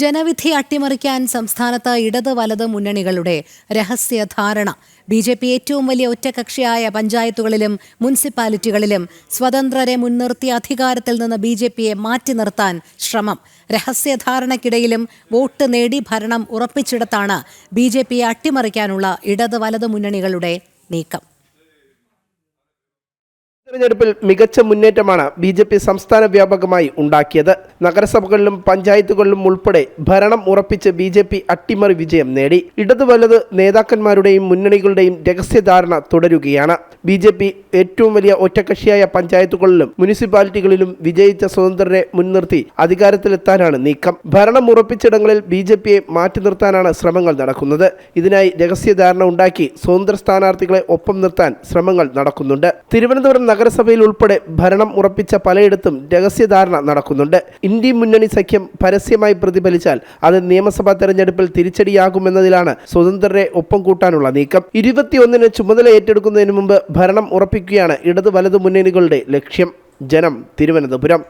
ജനവിധി അട്ടിമറിക്കാൻ സംസ്ഥാനത്ത് ഇടത് വലത് മുന്നണികളുടെ രഹസ്യ ധാരണ. ബി ജെ പി ഏറ്റവും വലിയ ഒറ്റകക്ഷിയായ പഞ്ചായത്തുകളിലും മുനിസിപ്പാലിറ്റികളിലും സ്വതന്ത്രരെ മുൻനിർത്തി അധികാരത്തിൽ നിന്ന് ബി ജെ പിയെ മാറ്റി നിർത്താൻ ശ്രമം. രഹസ്യധാരണയ്ക്കിടയിലും വോട്ട് നേടി ഭരണം ഉറപ്പിച്ചിടത്താണ് ബി ജെ പിയെ അട്ടിമറിക്കാനുള്ള ഇടത് വലത് മുന്നണികളുടെ നീക്കം. തെരഞ്ഞെടുപ്പിൽ മികച്ച മുന്നേറ്റമാണ് ബി ജെ പി സംസ്ഥാന വ്യാപകമായി ഉണ്ടാക്കിയത്. നഗരസഭകളിലും പഞ്ചായത്തുകളിലും ഉൾപ്പെടെ ഭരണം ഉറപ്പിച്ച് ബി ജെ പി അട്ടിമറി വിജയം നേടി. ഇടതു വലത് നേതാക്കന്മാരുടെയും മുന്നണികളുടെയും രഹസ്യധാരണ തുടരുകയാണ്. ബി ജെ പി ഏറ്റവും വലിയ ഒറ്റകക്ഷിയായ പഞ്ചായത്തുകളിലും മുനിസിപ്പാലിറ്റികളിലും വിജയിച്ച സ്വതന്ത്രരെ മുൻനിർത്തി അധികാരത്തിലെത്താനാണ് നീക്കം. ഭരണം ഉറപ്പിച്ചിടങ്ങളിൽ ബി ജെ പിയെ മാറ്റി നിർത്താനാണ് ശ്രമങ്ങൾ നടക്കുന്നത്. ഇതിനായി രഹസ്യധാരണ ഉണ്ടാക്കി സ്വതന്ത്ര സ്ഥാനാർത്ഥികളെ ഒപ്പം നിർത്താൻ ശ്രമങ്ങൾ നടക്കുന്നുണ്ട്. തിരുവനന്തപുരം നഗരസഭയിൽ ഉൾപ്പെടെ ഭരണം ഉറപ്പിച്ച പലയിടത്തും രഹസ്യധാരണ നടക്കുന്നുണ്ട്. ഇന്ത്യ മുന്നണി സഖ്യം പരസ്യമായി പ്രതിഫലിച്ചാൽ അത് നിയമസഭാ തെരഞ്ഞെടുപ്പിൽ തിരിച്ചടിയാകുമെന്നതിലാണ് സ്വതന്ത്രരെ ഒപ്പം കൂട്ടാനുള്ള നീക്കം. ഇരുപത്തിയൊന്നിന് ചുമതല ഏറ്റെടുക്കുന്നതിന് മുമ്പ് ഭരണം ഉറപ്പിക്കുകയാണ് ഇടതു വലതു മുന്നണികളുടെ ലക്ഷ്യം. ജനം തിരുവനന്തപുരം.